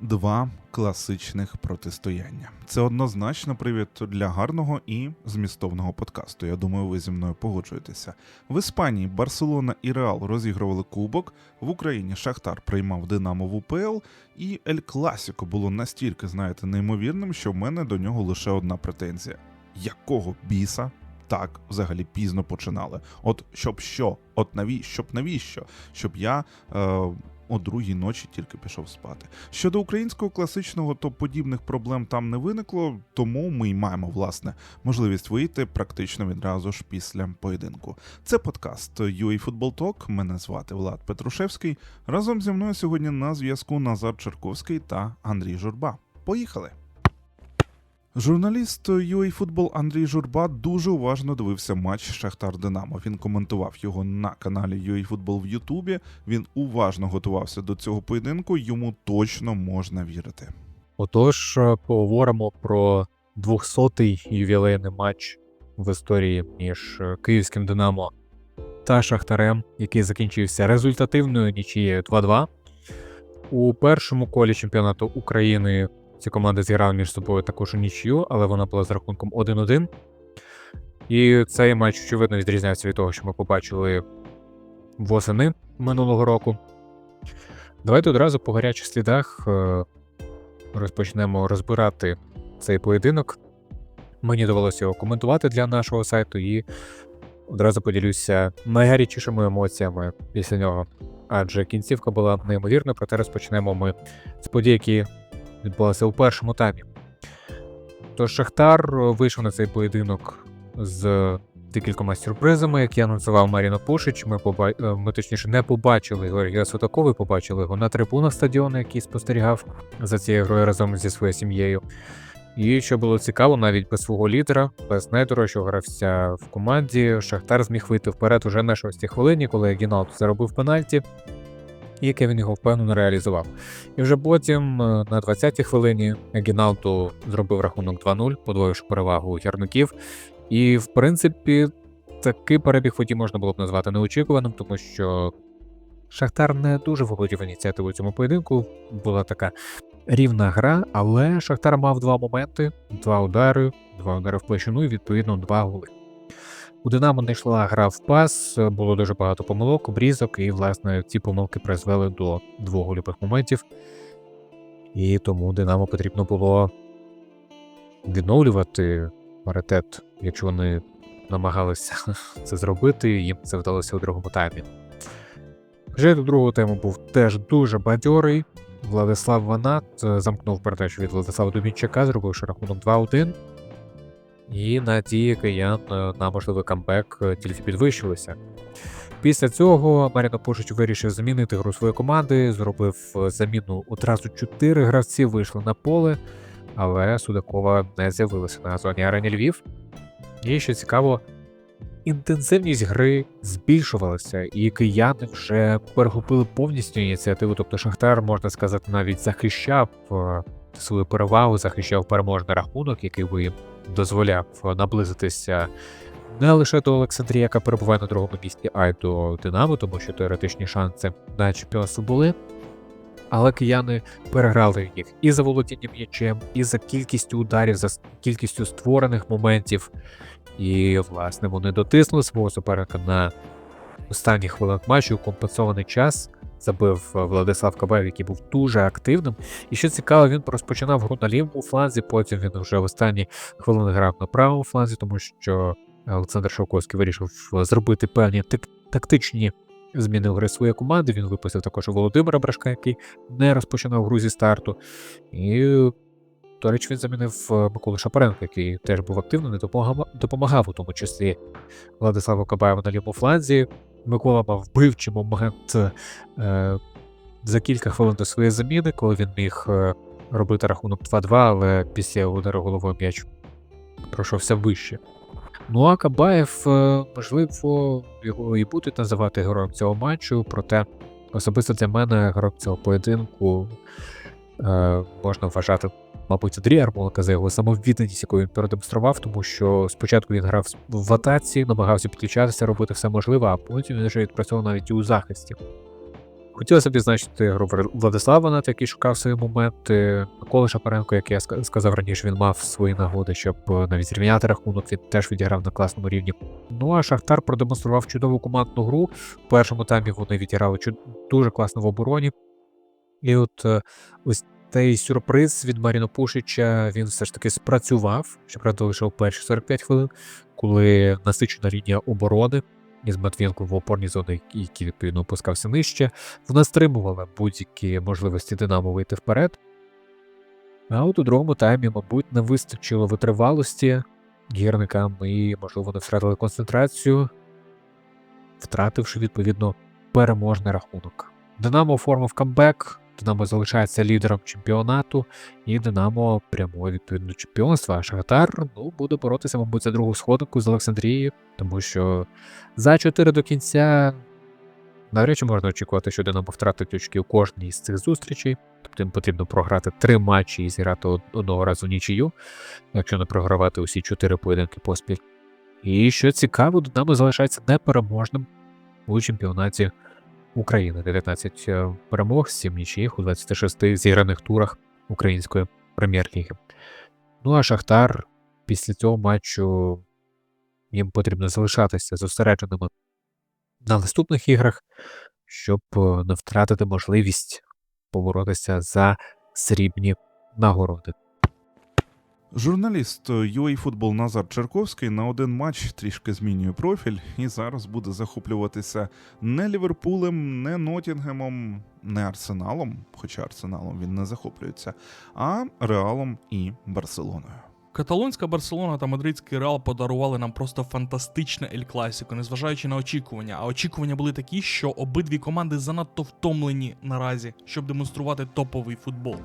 Два класичних протистояння. Це однозначно привід для гарного і змістовного подкасту. Я думаю, ви зі мною погоджуєтеся. В Іспанії Барселона і Реал розігрували кубок. В Україні Шахтар приймав Динамо в УПЛ, і Ель Класіко було настільки, знаєте, неймовірним, що в мене до нього лише одна претензія: якого біса? Так, взагалі пізно починали. От щоб що? От навіщо? Щоб навіщо? Щоб я е, о другій ночі тільки пішов спати. Щодо українського класичного, то подібних проблем там не виникло, тому ми й маємо власне можливість вийти практично відразу ж після поєдинку. Це подкаст UA Football Talk. Мене звати Влад Петрушевський. Разом зі мною сьогодні на зв'язку Назар Черковський та Андрій Журба. Поїхали! Журналіст UA Football Андрій Журба дуже уважно дивився матч Шахтар Динамо. Він коментував його на каналі UA Football в Ютубі. Він уважно готувався до цього поєдинку. Йому точно можна вірити. Отож, е, поговоримо про 200-й ювілейний матч в історії між е, київським Динамо та Шахтарем, який закінчився результативною нічією 2-2. У першому колі чемпіонату України ці команди зіграли між собою також у нічию, але вона була з рахунком 1-1. І цей матч, очевидно, відрізняється від того, що ми побачили восени минулого року. Давайте одразу по гарячих слідах е, розпочнемо розбирати цей поєдинок. Мені довелося його коментувати для нашого сайту і одразу поділюся найгарячішими емоціями після нього. Адже кінцівка була неймовірна, проте розпочнемо ми з подій, які відбулися у першому таймі. Тож Шахтар вийшов на цей поєдинок з декількома сюрпризами, як я називав Маріно Пушич. Ми поба... е, ми точніше не побачили Георгія Сотакови, побачили його на трибунах стадіону, який спостерігав за цією грою разом зі своєю сім'єю. І що було цікаво, навіть без свого лідера, без Недора, що грався в команді, Шахтар зміг вийти вперед уже на шостій хвилині, коли Гіналт заробив пенальті, яке він його впевнено реалізував. І вже потім, е, на 20-й хвилині, Гіналто зробив рахунок 2-0, подвоївши перевагу гірників. І, в принципі, такий перебіг воді можна було б назвати неочікуваним, тому що Шахтар не дуже володів ініціативу цьому поєдинку. Була така рівна гра, але Шахтар мав два моменти: два удари, два удари в площину і відповідно два голи. У Динамо не йшла гра в пас, було дуже багато помилок, обрізок, і, власне, ці помилки призвели до двох гольових моментів. І тому Динамо потрібно було відновлювати паритет, якщо вони намагалися це зробити, їм це вдалося у другому таймі. Вже до другого тайму був теж дуже бадьорий. Владислав Ванат е, замкнув передачу від Владислава Дубінчака, зробивши рахунок 2-1. І надії киян на можливий камбек е, тільки підвищилися. Після цього Маріно Пушич вирішив замінити гру своєї команди, зробив е, заміну одразу чотири гравці вийшли на поле, але Судакова не з'явилася на зоні арені Львів. І що цікаво, інтенсивність гри збільшувалася, і кияни вже перехопили повністю ініціативу. Тобто Шахтар, можна сказати, навіть захищав е, свою перевагу, захищав переможний рахунок, який їм дозволяв наблизитися не лише до Олександрії, яка перебуває на другому місці, а й до Динамо, тому що теоретичні шанси на чемпіонство були. Але кияни переграли їх і за володінням м'ячем, і за кількістю ударів, за кількістю створених моментів. І, власне, вони дотиснули свого суперника на останніх хвилинах матчу компенсований час. Забив е, Владислав Кабаєв, який був дуже активним. І що цікаво, він розпочинав гру на лівому фланзі, потім він вже в останні хвилини грав на правому фланзі, тому що Олександр Шовковський вирішив е, зробити певні тактичні зміни в гри своєї команди. Він випустив також Володимира Брашка, який не розпочинав гру зі старту. І, до речі, він замінив е, Миколу Шапаренко, який теж був активним і допомагав, допомагав у тому числі Владиславу Кабаєву на лівому фланзі. Микола мав вбивчий момент е, за кілька хвилин до своєї заміни, коли він міг е, робити рахунок 2-2, але після удару головою м'яч пройшовся вище. Ну а Кабаєв, е, можливо, його і будуть називати героєм цього матчу, проте особисто для мене героєм цього поєдинку е, можна вважати, мабуть, Андрія Армолика за його самовідданість, яку він продемонстрував, тому що спочатку він грав в атаці, намагався підключатися, робити все можливе, а потім він вже відпрацьовував навіть і у захисті. Хотілося б відзначити гру Владислава, на який шукав свої моменти. Микола Шапаренко, як я сказав раніше, він мав свої нагоди, щоб е, навіть зрівняти рахунок, він теж відіграв на класному рівні. Ну а Шахтар продемонстрував чудову командну гру. В першому таймі вони відіграли дуже класно в обороні. І от е, цей сюрприз від Маріно Пушича він все ж таки спрацював, щоправда, лише у перші 45 хвилин, коли насичена лінія оборони із Матвієнко в опорній зоні, який відповідно опускався нижче, вона стримувала будь-які можливості Динамо вийти вперед. А от у другому таймі, мабуть, не вистачило витривалості гірникам і, можливо, вони втратили концентрацію, втративши відповідно переможний рахунок. Динамо оформив камбек, Динамо залишається лідером чемпіонату, і Динамо прямує відповідно до чемпіонства. А Шахтар ну, буде боротися, мабуть, за другу сходинку з Олександрією, тому що за 4 до кінця навряд чи можна очікувати, що Динамо втратить очки у кожній з цих зустрічей. Тобто їм потрібно програти три матчі і зіграти одного разу нічию, якщо не програвати усі чотири поєдинки поспіль. І що цікаво, Динамо залишається непереможним у чемпіонаті України. 19 е, перемог, 7 нічиїх у 26 зіграних турах української прем'єр-ліги. Ну а Шахтар після цього матчу їм потрібно залишатися зосередженими на наступних іграх, щоб е, не втратити можливість поборотися за срібні нагороди. Журналіст UA Назар Черковський на один матч трішки змінює профіль і зараз буде захоплюватися не Ліверпулем, не Нотінгемом, не Арсеналом, хоча Арсеналом він не захоплюється, а Реалом і Барселоною. Каталонська Барселона та мадридський Реал подарували нам просто фантастичне Ель Класіко, незважаючи на очікування. А очікування були такі, що обидві команди занадто втомлені наразі, щоб демонструвати топовий футбол.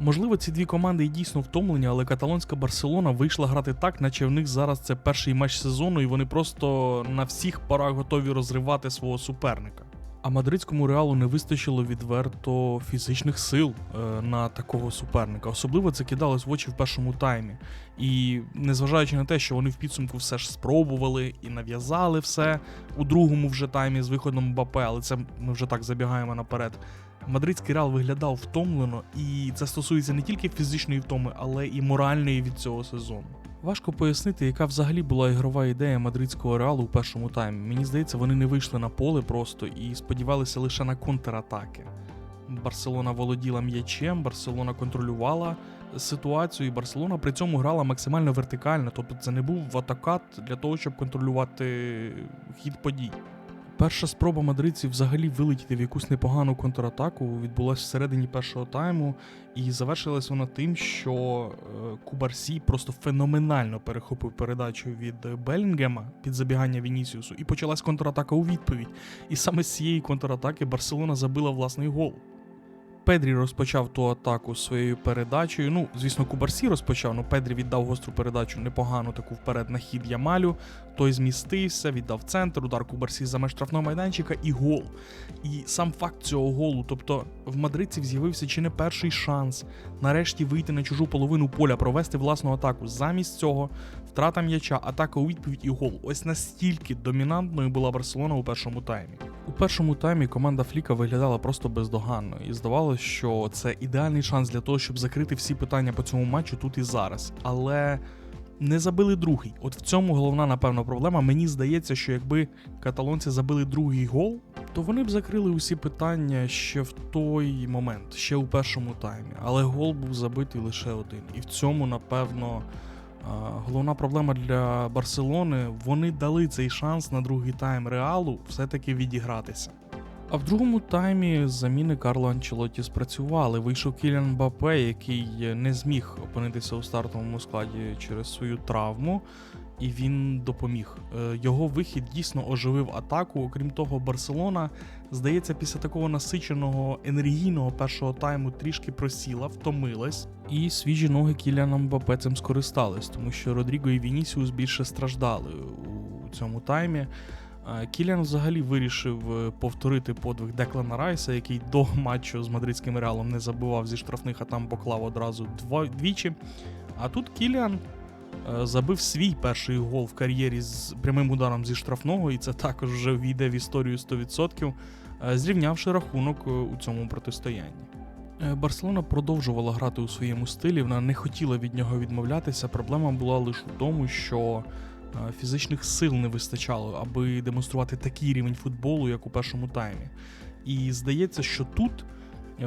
Можливо, ці дві команди і дійсно втомлені, але каталонська Барселона вийшла грати так, наче в них зараз це перший матч сезону, і вони просто на всіх парах готові розривати свого суперника. А мадридському реалу не вистачило відверто фізичних сил е, на такого суперника. Особливо це кидалось в очі в першому таймі. І незважаючи на те, що вони в підсумку все ж спробували і нав'язали все у другому вже таймі з виходом Мбапе, але це ми вже так забігаємо наперед. Мадридський реал виглядав втомлено, і це стосується не тільки фізичної втоми, але і моральної від цього сезону. Важко пояснити, яка взагалі була ігрова ідея мадридського реалу у першому таймі. Мені здається, вони не вийшли на поле просто і сподівалися лише на контратаки. Барселона володіла м'ячем, Барселона контролювала ситуацію, і Барселона при цьому грала максимально вертикально. Тобто це не був атакат для того, щоб контролювати хід подій. Перша спроба мадридців взагалі вилетіти в якусь непогану контратаку відбулася всередині першого тайму, і завершилась вона тим, що е, Кубарсі просто феноменально перехопив передачу від е, Белінгема під забігання Вінісіусу, і почалась контратака у відповідь. І саме з цієї контратаки Барселона забила власний гол. Педрі розпочав ту атаку своєю передачею. Ну, звісно, Кубарсі розпочав, але Педрі віддав гостру передачу непогану таку вперед на хід Ямалю. Той змістився, віддав центр, удар Кубарсі за меж штрафного майданчика і гол. І сам факт цього голу, тобто в мадридців з'явився чи не перший шанс нарешті вийти на чужу половину поля, провести власну атаку. Замість цього втрата м'яча, атака у відповідь і гол. Ось настільки домінантною була Барселона у першому таймі. У першому таймі команда Фліка виглядала просто бездоганно, і здавалося, що це ідеальний шанс для того, щоб закрити всі питання по цьому матчу тут і зараз. Але не забили другий. От в цьому головна, напевно, проблема. Мені здається, що якби каталонці забили другий гол, то вони б закрили усі питання ще в той момент, ще у першому таймі. Але гол був забитий лише один. І в цьому, напевно, головна проблема для Барселони. Вони дали цей шанс на другий тайм реалу все-таки відігратися. А в другому таймі заміни Карло Анчелоті спрацювали. Вийшов Кіліан Бапе, який не зміг опинитися у стартовому складі через свою травму, і він допоміг. Е, Його вихід дійсно оживив атаку. Окрім того, Барселона, здається, після такого насиченого енергійного першого тайму трішки просіла, втомилась. І свіжі ноги Кіліана Мбапе цим скористались, тому що Родріго і Вінісіус більше страждали у цьому таймі. Е, Кіліан взагалі вирішив е, повторити подвиг Деклана Райса, який до матчу з мадридським реалом не забивав зі штрафних, а там поклав одразу двічі. А тут Кіліан забив свій перший гол в кар'єрі з прямим ударом зі штрафного, і це також вже війде в історію 100%. е, зрівнявши рахунок е, у цьому протистоянні. Е, Барселона продовжувала грати у своєму стилі, вона не хотіла від нього відмовлятися. Проблема була лише у тому, що е, фізичних сил не вистачало, аби демонструвати такий рівень футболу, як у першому таймі. І здається, що тут е,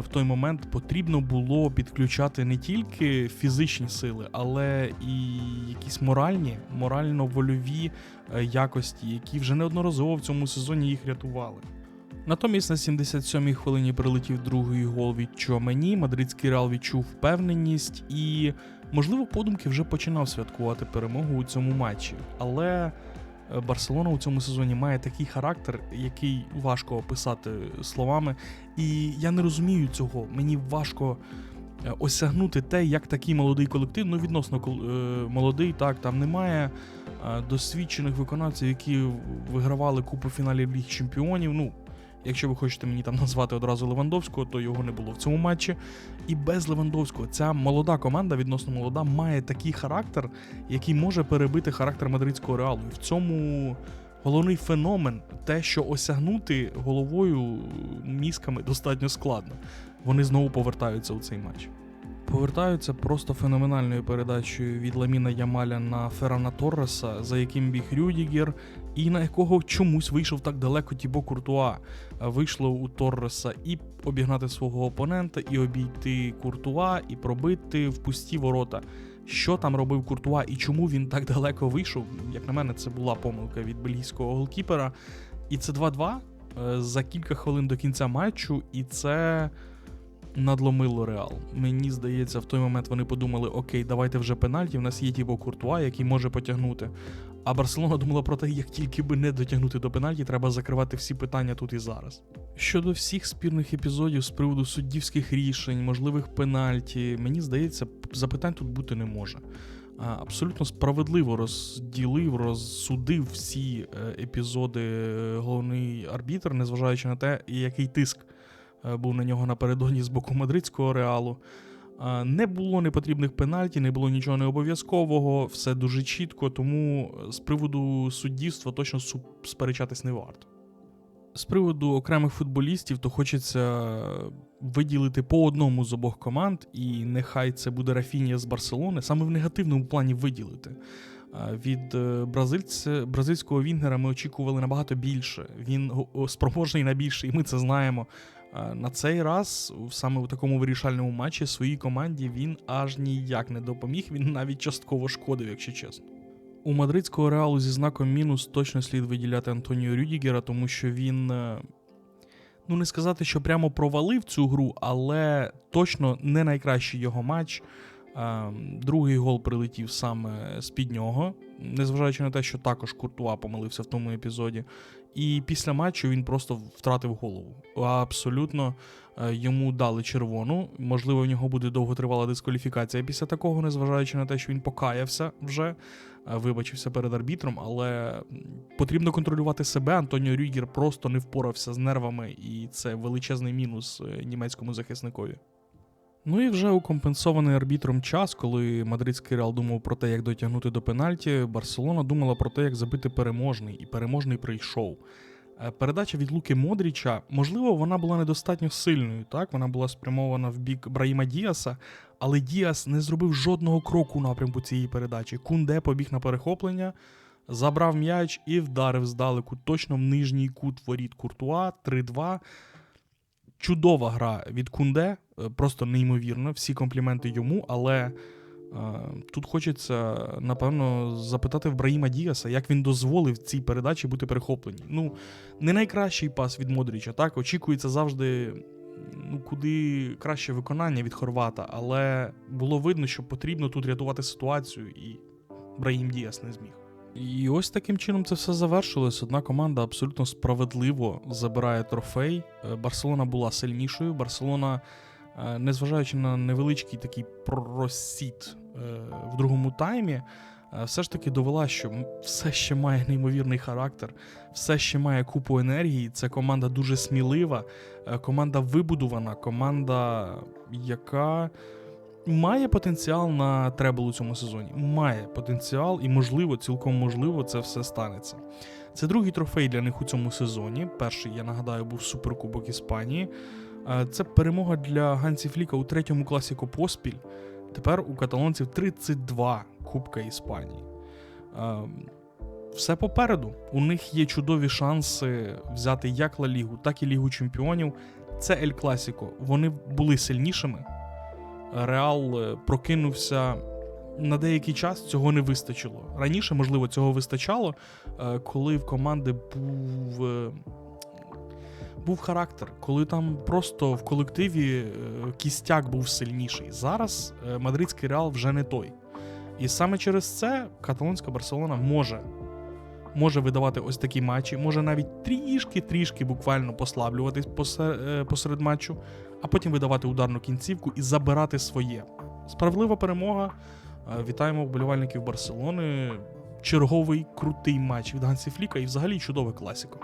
в той момент потрібно було підключати не тільки фізичні сили, але і якісь моральні, морально-вольові е, якості, які вже неодноразово в цьому сезоні їх рятували. Натомість на 77-й хвилині прилетів другий гол від Чомені. Мадридський Реал відчув впевненість і, можливо, подумки вже починав святкувати перемогу у цьому матчі. Але е, Барселона у цьому сезоні має такий характер, який важко описати словами. І я не розумію цього. Мені важко е, осягнути те, як такий молодий колектив, ну відносно е, молодий, так там немає е, досвідчених виконавців, які вигравали купу фіналів Ліг Чемпіонів. Ну, якщо ви хочете мені там назвати одразу Левандовського, то його не було в цьому матчі. І без Левандовського ця молода команда, відносно молода, має такий характер, який може перебити характер мадридського реалу. І в цьому головний феномен те, що осягнути головою мізками достатньо складно. Вони знову повертаються у цей матч. Повертаються просто феноменальною передачею від Ламіна Ямаля на Феррана Торреса, за яким біг Рюдігер, і на якого чомусь вийшов так далеко Тібо Куртуа. Вийшло у Торреса і обігнати свого опонента, і обійти Куртуа, і пробити в пусті ворота. Що там робив Куртуа і чому він так далеко вийшов? Як на мене, це була помилка від бельгійського голкіпера. І це 2-2 е, за кілька хвилин до кінця матчу, і це надломило Реал. Мені здається, в той момент вони подумали: окей, давайте вже пенальті. В нас є Тібо Куртуа, який може потягнути. А Барселона думала про те, як тільки би не дотягнути до пенальті, треба закривати всі питання тут і зараз. Щодо всіх спірних епізодів з приводу суддівських рішень, можливих пенальті, мені здається, запитань тут бути не може. Абсолютно справедливо розділив, розсудив всі е, епізоди е, головний арбітр, незважаючи на те, який тиск був на нього напередодні з боку мадридського реалу. Не було непотрібних пенальті, не було нічого необов'язкового, все дуже чітко, тому з приводу суддівства точно сперечатись не варто. З приводу окремих футболістів, то хочеться виділити по одному з обох команд, і нехай це буде Рафінія з Барселони, саме в негативному плані виділити. Від е, бразильського Вінгера ми очікували набагато більше. Він спроможний на більше, і ми це знаємо. На цей раз, саме у такому вирішальному матчі, своїй команді він аж ніяк не допоміг, він навіть частково шкодив, якщо чесно. У мадридського реалу зі знаком мінус точно слід виділяти Антоніо Рюдігера, тому що він. е, Ну, не сказати, що прямо провалив цю гру, але точно не найкращий його матч. Е, Другий гол прилетів саме з-під нього, незважаючи на те, що також Куртуа помилився в тому епізоді. І після матчу він просто втратив голову. Абсолютно е, йому дали червону. Можливо, в нього буде довготривала дискваліфікація після такого, незважаючи на те, що він покаявся вже, е, вибачився перед арбітром, але потрібно контролювати себе. Антоніо Рюгер просто не впорався з нервами, і це величезний мінус е, німецькому захисникові. Ну і вже у компенсований арбітром час, коли мадридський Реал думав про те, як дотягнути до пенальті, Барселона думала про те, як забити переможний, і переможний прийшов. Е, Передача від Луки Модріча, можливо, вона була недостатньо сильною, так? Вона була спрямована в бік Браїма Діаса, але Діас не зробив жодного кроку у напрямку цієї передачі. Кунде побіг на перехоплення, забрав м'яч і вдарив здалеку точно в нижній кут воріт Куртуа 3-2. Чудова гра від Кунде, е, просто неймовірно. Всі компліменти йому, але е, тут хочеться, напевно, запитати в Браїма Діаса, як він дозволив цій передачі бути перехопленій. Ну, не найкращий пас від Модріча, так? Очікується завжди ну, куди краще виконання від Хорвата, але було видно, що потрібно тут рятувати ситуацію, і Браїм Діас не зміг. І ось таким чином це все завершилось. Одна команда абсолютно справедливо забирає трофей. Е, Барселона була сильнішою. Барселона, е, незважаючи на невеличкий такий просіт е, в другому таймі, все ж таки довела, що все ще має неймовірний характер, все ще має купу енергії. Це команда дуже смілива, команда вибудована, команда, яка має потенціал на требл у цьому сезоні. Має потенціал, і можливо, цілком можливо, це все станеться. Це другий трофей для них у цьому сезоні. Перший, я нагадаю, був Суперкубок Іспанії. Е, Це перемога для Гансі Фліка у третьому класіку поспіль. Тепер у каталонців 32 Кубка Іспанії. Ем, Все попереду. У них є чудові шанси взяти як Ла Лігу, так і Лігу Чемпіонів. Це Ель Класіко. Вони були сильнішими. Реал е, прокинувся на деякий час, цього не вистачило. Раніше, можливо, цього вистачало, е, коли в команди був. е, Був характер, коли там просто в колективі кістяк був сильніший. Зараз мадридський реал вже не той. І саме через це каталонська Барселона може, може видавати ось такі матчі, може навіть трішки-трішки буквально послаблюватись е, посеред матчу, а потім видавати ударну кінцівку і забирати своє. Справедлива перемога. Е, Вітаємо вболівальників Барселони. Черговий крутий матч від Гансі Фліка і взагалі чудове класіко.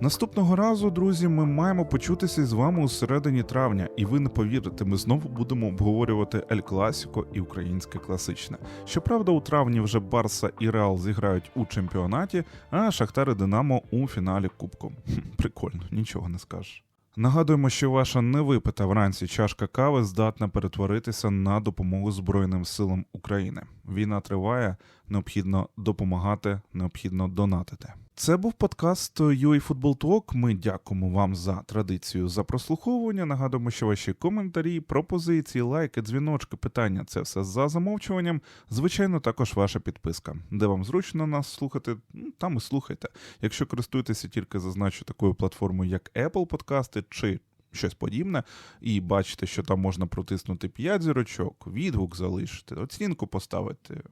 Наступного разу, друзі, ми маємо почутися з вами у середині травня, і ви не повірите, ми знову будемо обговорювати Ель Класіко і українське класичне. Щоправда, у травні вже Барса і Реал зіграють у чемпіонаті, а Шахтар і Динамо у фіналі Кубку. Прикольно, нічого не скажеш. Нагадуємо, що ваша невипита вранці чашка кави здатна перетворитися на допомогу Збройним силам України. Війна триває, необхідно допомагати, необхідно донатити. Це був подкаст UA Football Talk. Ми дякуємо вам за традицію за прослуховування. Нагадуємо, що ваші коментарі, пропозиції, лайки, дзвіночки, питання це все за замовчуванням. Звичайно, також ваша підписка. Де вам зручно нас слухати, ну, там і слухайте. Якщо користуєтеся тільки зазначу такою платформою, як Apple Подкасти чи щось подібне, і бачите, що там можна протиснути 5 зірочок, відгук залишити, оцінку поставити,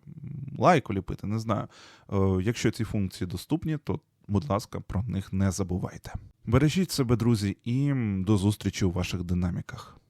лайк уліпити, не знаю. Е, Якщо ці функції доступні, то, будь ласка, про них не забувайте. Бережіть себе, друзі, і до зустрічі у ваших динаміках.